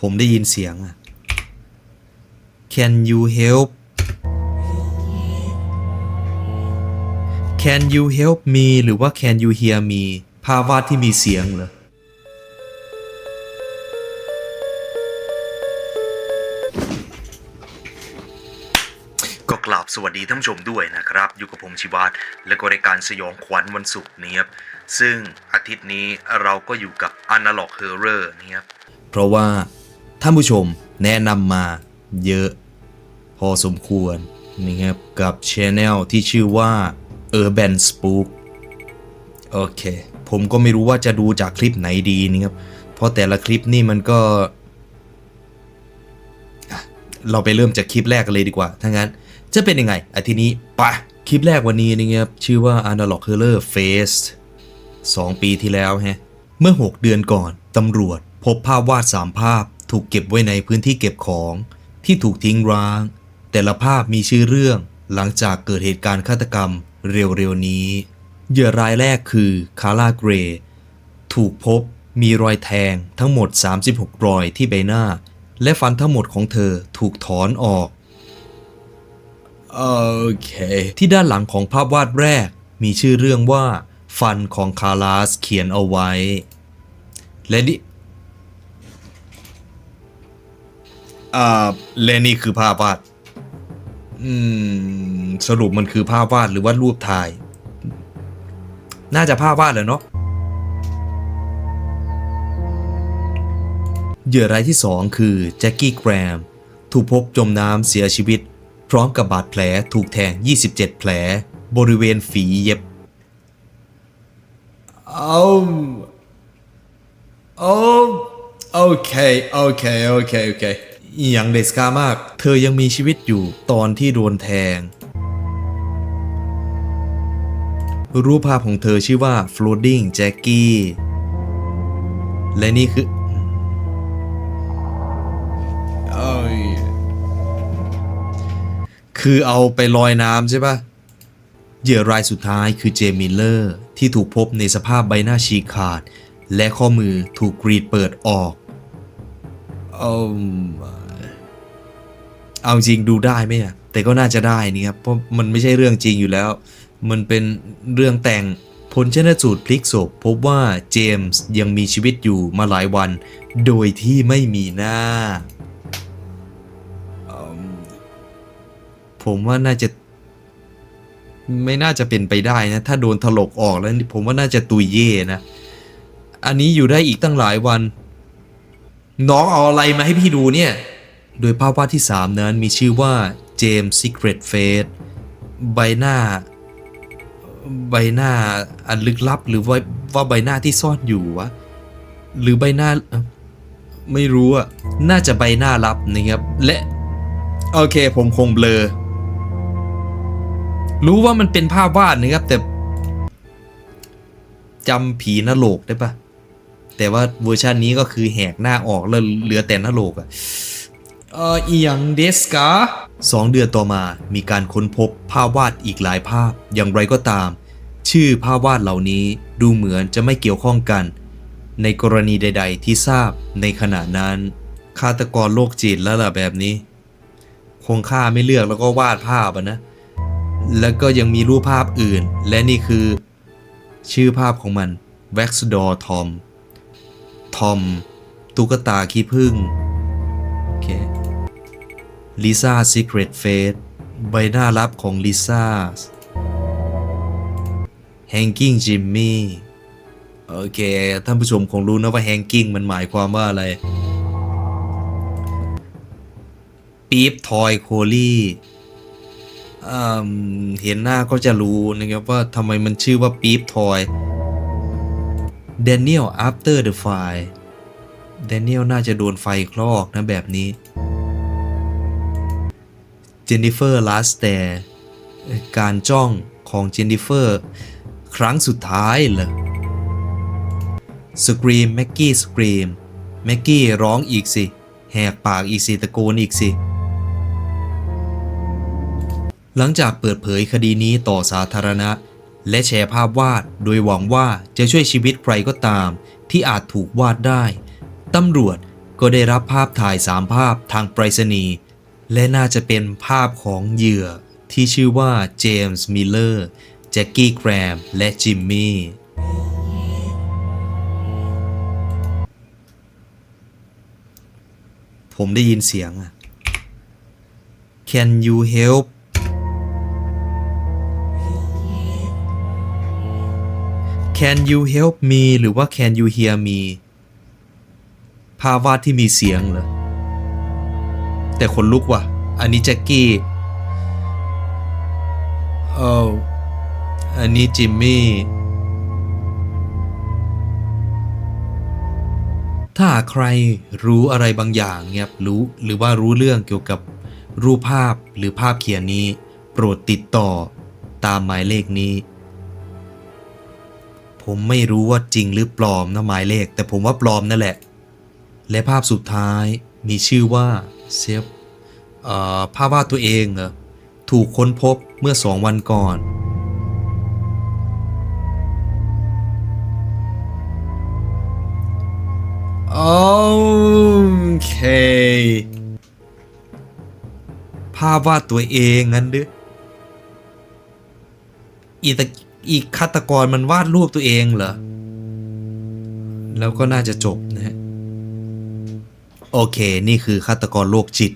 ผมได้ยินเสียงอะ Can you help Can you help me หรือว่า Can you hear me ภาพวาดที่มีเสียงเหรอก็กราบสวัสดีท่านผู้ชมด้วยนะครับ อยู่กับผมชิวัตและก็รายการสยองขวัญวันศุกร์นี้ครับ ซึ่งอาทิตย์นี้เราก็อยู่กับ Analog Horror นะครับ เพราะว่า ท่านผู้ชมแนะนำมาเยอะ พอสมควรนะครับกับช anel ที่ชื่อว่า Urban Spook โอเค ผมก็ไม่รู้ว่าจะดูจากคลิปไหนดีนะครับ เพราะแต่ละคลิปนี่มันก็ เราไปเริ่มจากคลิปแรกกันเลยดีกว่า ถ้างั้น จะเป็นยังไงอาทิตย์นี้ปะคลิปแรกวันนี้นะครับชื่อว่า Analog Horror Fest 2ปีที่แล้วฮะ เมื่อ 6 เดือนก่อนตำรวจพบภาพวาด 3 ภาพ ถูกเก็บไว้ในพื้นที่เก็บของที่ถูกทิ้งร้าง แต่ละภาพมีชื่อเรื่องหลังจากเกิดเหตุการณ์ฆาตกรรมเร็วๆนี้ เหยื่อรายแรกคือคาร่าเกรย์ถูกพบมีรอยแทงทั้งหมด 36 รอยที่ใบหน้า และฟันทั้งหมดของเธอถูกถอนออกโอเค ที่ด้านหลังของภาพวาดแรกมีชื่อเรื่องว่า ฟันของคาราสเขียนเอาไว้ และ อ่าและนี่คือภาพวาด อืม สรุปมันคือภาพวาดหรือว่ารูปถ่าย น่าจะภาพวาดแหละเนาะเหยื่อรายที่2คือแจ็คกี้แกรม ถูกพบจมน้ำเสียชีวิต พร้อมกับบาดแผลถูกแทง 27 แผล บริเวณฝีเย็บ เอาเอาโอเค โอเค โอเค โอเค อหย่างเดสกามาก เธอยังมีชีวิตอยู่ตอนที่โดนแทง รูปภาพของเธอชื่อว่า Floating Jackie และนี่คือเอ้ยคือเอาไปลอยน้ำใช่ปะเหยื่อรายสุดท้ายคือเจมิลเลอร์ ที่ถูกพบในสภาพใบหน้าฉีกขาด และข้อมือถูกกรีดเปิดออกเอา เอาจริงดูได้ไหมอะแต่ก็น่าจะได้นี่ครับเพราะมันไม่ใช่เรื่องจริงอยู่แล้ว มันเป็นเรื่องแต่งผลชนสูตรพลิกศพพบว่าเจมส์ยังมีชีวิตอยู่มาหลายวัน โดยที่ไม่มีหน้า ผมว่าน่าจะ ไม่น่าจะเป็นไปได้นะ ถ้าโดนถลกออกแล้วนี่ผมว่าน่าจะตุยเย่นะ อันนี้อยู่ได้อีกตั้งหลายวัน น้องเอาอะไรมาให้พี่ดูเนี่ย โดยภาพวาดที่ 3 นั้นมีชื่อว่า James Secret Face ใบหน้า ใบหน้าอันลึกลับหรือว่าว่าใบหน้าที่ซ่อนอยู่วะหรือใบหน้าเอ้าไม่รู้อะน่าจะใบหน้าลับนะครับและ โอเคผมคงเบลอ รู้ว่ามันเป็นภาพวาดนะครับ แต่จำผีนโลกได้ปะแต่ว่าเวอร์ชันนี้ก็คือแหกหน้าออกแล้วเหลือแต่นโลกอะ เอออีหยังเดสกาสองเดือนต่อมามีการค้นพบภาพวาดอีกหลายภาพ อย่างไรก็ตาม ชื่อภาพวาดเหล่านี้ดูเหมือนจะไม่เกี่ยวข้องกัน ในกรณีใด ๆ ที่ทราบในขณะนั้นฆาตกรโรคจิตแล้วล่ะแบบนี้ คงฆ่าไม่เลือกแล้วก็วาดภาพอะนะ แล้วก็ยังมีรูปภาพอื่น และนี่คือ ชื่อภาพของมัน Wax Doll Tom ทอมตุ๊กตาขี้ผึ้ง ลิซ่า Secret Face ใบหน้าลับของลิซ่า Hanging Jimmy โอเค ท่านผู้ชมคงรู้นะว่า Hanging มันหมายความว่าอะไร ปี๊บทอยโคลี่เห็นหน้าก็จะรู้นะครับว่าทำไมมันชื่อว่าปี๊บทอย Daniel after the fire Daniel น่าจะโดนไฟคลอกนะแบบนี้ Jennifer last stare การจ้องของ Jennifer ครั้งสุดท้ายเหรอ Scream Maggie Scream Maggie ร้องอีกสิ แหกปากอีกสิตะโกนอีกสิ หลังจากเปิดเผยคดีนี้ต่อสาธารณะ และแชร์ภาพวาดโดยหวังว่าจะช่วยชีวิตใครก็ตาม ที่อาจถูกวาดได้ ตำรวจก็ได้รับภาพถ่ายสามภาพทางไปรษณีย์ และน่าจะเป็นภาพของเหยื่อที่ชื่อว่าเจมส์มิลเลอร์แจ็คกี้แกรมและจิมมี่ผมได้ยินเสียงอะ Can you help Can you help me หรือว่า Can you hear me ภาพวาดที่มีเสียงเหรอ แต่คนลุกว่ะ อันนี้แจ็คกี้เอออันนี้จิมมี่ ถ้าใครรู้อะไรบางอย่างเงียบรู้หรือว่ารู้เรื่องเกี่ยวกับรูปภาพหรือภาพเขียนนี้ โปรดติดต่อตามหมายเลขนี้ ผมไม่รู้ว่าจริงหรือปลอมนะหมายเลข แต่ผมว่าปลอมนั่นแหละ และภาพสุดท้ายมีชื่อว่า เซฟภาพวาดตัวเองเหรอถูกค้นพบเมื่อสองวันก่อน โอเค ภาพวาดตัวเองงั้นดืออีตะอีฆาตกรมันวาดรูปตัวเองเหรอ แล้วก็น่าจะจบนะฮะ โอเค นี่คือฆาตกรโรคจิต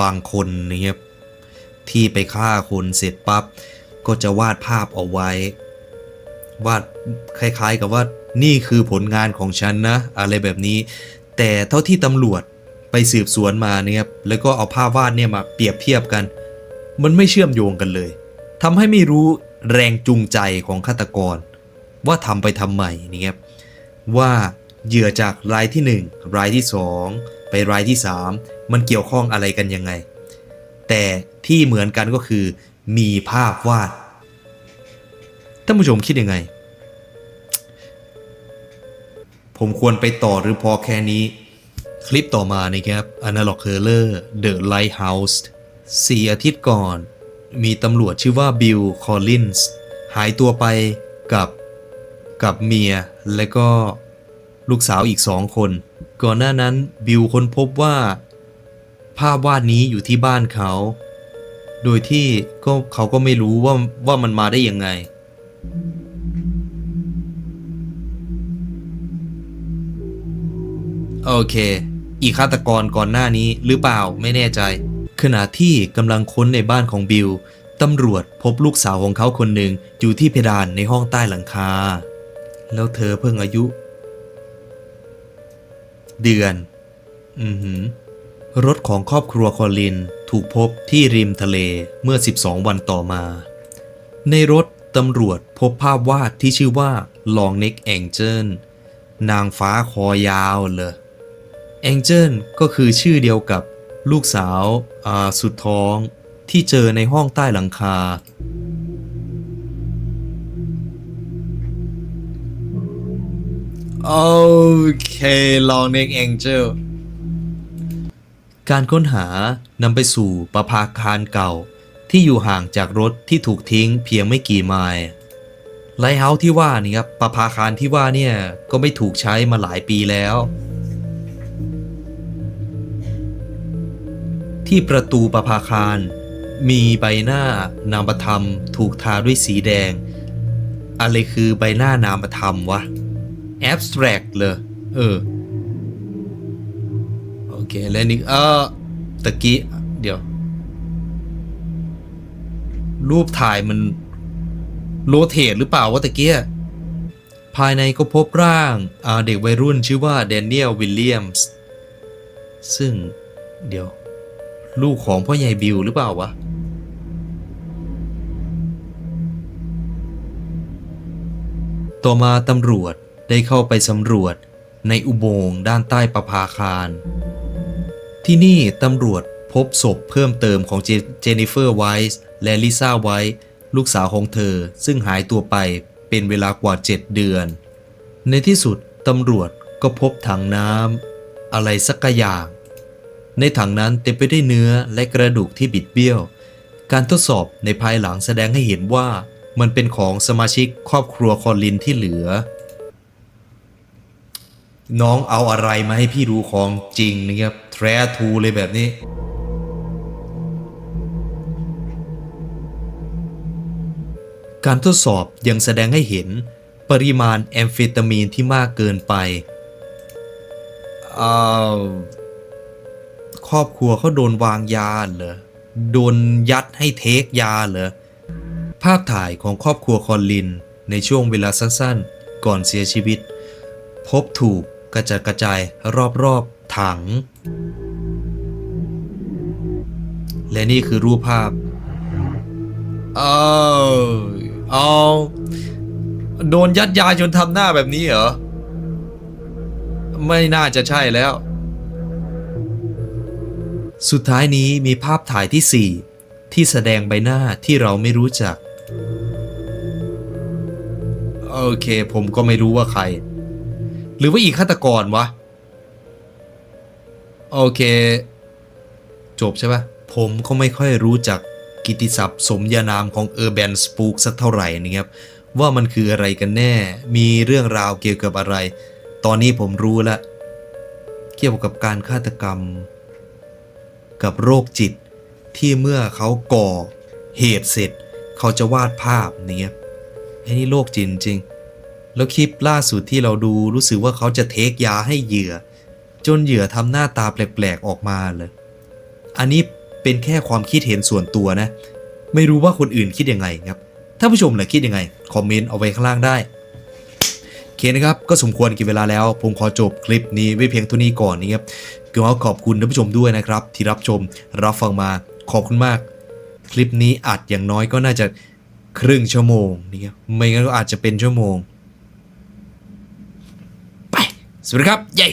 บางคนนะครับที่ไปฆ่าคนเสร็จปั๊บก็จะวาดภาพเอาไว้ วาดคล้าย ๆ กับว่านี่คือผลงานของฉันนะ อะไรแบบนี้ แต่เท่าที่ตำรวจไปสืบสวนมาเนี่ยครับแล้วก็เอาภาพวาดเนี่ยมาเปรียบเทียบกัน มันไม่เชื่อมโยงกันเลยทำให้ไม่รู้แรงจูงใจของฆาตกร ว่าทำไปทำไมนี่ครับว่าเหยื่อจากรายที่ 1 รายที่ 2 ไปรายที่ 3 มันเกี่ยวข้องอะไรกันยังไง แต่ที่เหมือนกันก็คือ มีภาพวาดท่านผู้ชมคิดยังไง ผมควรไปต่อหรือพอแค่นี้ คลิปต่อมานะครับ Analog Horror The Lighthouse สี่อาทิตย์ก่อน มีตำรวจชื่อว่าบิล คอลลินส์ หายตัวไปกับกับเมีย และก็ลูกสาวอีกสองคน ก่อนหน้านั้นบิลค้นพบว่า ภาพวาดนี้อยู่ที่บ้านเขา โดยที่ก็เขาก็ไม่รู้ว่าว่ามันมาได้ยังไง โอเค อีกฆาตกรก่อนหน้านี้หรือเปล่าไม่แน่ใจ ขณะที่กำลังค้นในบ้านของบิลตำรวจพบลูกสาวของเขาคนหนึ่งอยู่ที่เพดานในห้องใต้หลังคา แล้วเธอเพิ่งอายุ เดือน อือหือรถของครอบครัวคอลินถูกพบที่ริมทะเลเมื่อ 12 วันต่อมา ในรถตำรวจพบภาพวาดที่ชื่อว่า Long Neck Angel นางฟ้าคอยาวเลย Angel ก็คือชื่อเดียวกับลูกสาวอาสุดท้องที่เจอในห้องใต้หลังคา โอเค Long Neck Angel การค้นหานำไปสู่ประภาคารเก่า ที่อยู่ห่างจากรถที่ถูกทิ้งเพียงไม่กี่ไมล์ไลท์เฮาส์ที่ว่านี่ครับประภาคารที่ว่าเนี่ย ก็ไม่ถูกใช้มาหลายปีแล้ว ที่ประตูประภาคาร มีใบหน้านามธรรม ถูกทาด้วยสีแดง อะไรคือใบหน้านามธรรมวะ abstract เลยเออ โอเค แล้วนี่เออตะกี้ เดี๋ยว รูปถ่ายมันโรเทตหรือเปล่าวะตะเกียภายในก็พบร่างอ่าเด็กวัยรุ่นชื่อว่าแดเนียลวิลเลียมส์ซึ่งเดี๋ยว ลูกของพ่อใหญ่บิลหรือเปล่าวะ ต่อมาตำรวจ ได้เข้าไปสำรวจในอุโมงค์ด้านใต้ประภาคาร ที่นี่ตำรวจพบศพเพิ่มเติมของเจเนนิเฟอร์ไวส์และลิซ่าไวท์ลูกสาวของเธอซึ่งหายตัวไปเป็นเวลากว่า 7 เดือน ในที่สุดตำรวจก็พบถังน้ำอะไรสักอย่าง ในถังนั้นเต็มไปด้วยเนื้อและกระดูกที่บิดเบี้ยว การทดสอบในภายหลังแสดงให้เห็นว่ามันเป็นของสมาชิกครอบครัวคอลินที่เหลือ น้องเอาอะไรมาให้พี่ดูของจริงนะครับแทรทูเลยแบบนี้ การทดสอบยังแสดงให้เห็นปริมาณแอมเฟตามีนที่มากเกินไปอ่อครอบครัวเขาโดนวางยาเหรอ โดนยัดให้เทคยาเหรอ ภาพถ่ายของครอบครัวคอนลินในช่วงเวลาสั้นๆ ก่อนเสียชีวิต พบถูก กระจัดกระจายรอบๆถัง และนี่คือรูปภาพเอาเอาโดนยัดยาจนทำหน้าแบบนี้เหรอ ไม่น่าจะใช่แล้ว สุดท้ายนี้มีภาพถ่ายที่ 4 ที่แสดงใบหน้าที่เราไม่รู้จัก โอเคผมก็ไม่รู้ว่าใคร หรือว่าอีกฆาตกรวะ โอเค จบใช่ปะผมก็ไม่ค่อยรู้จักกิติศัพท์สมญานามของ Urban Spook สักเท่าไหร่นะครับ ว่ามันคืออะไรกันแน่ มีเรื่องราวเกี่ยวกับอะไร ตอนนี้ผมรู้แล้เกี่ยวกับการฆาตกรรม กับโรคจิตที่เมื่อเขาก่อเหตุเสร็จ เขาจะวาดภาพนี่ยไอ้นี่โรคจิตจริง แล้วคลิปล่าสุดที่เราดูรู้สึกว่าเขาจะเทคยาให้เหยื่อ จนเหยื่อทำหน้าตาแปลกๆออกมาเลย อันนี้เป็นแค่ความคิดเห็นส่วนตัวนะ ไม่รู้ว่าคนอื่นคิดยังไงครับถ้าผู้ชมล่ะคิดยังไง คอมเมนต์เอาไว้ข้างล่างได้โอเคนะครับ ก็สมควรกินเวลาแล้ว ผมขอจบคลิปนี้ไว้เพียงเท่านี้ก่อนนะครับก็ขอบคุณท่านผู้ชมด้วยนะครับ ที่รับชมรับฟังมาขอบคุณมาก คลิปนี้อัดอย่างน้อยก็น่าจะครึ่งชั่วโมงนะครับไม่งั้นก็อาจจะเป็นชั่วโมง สวัสดีครับ เย้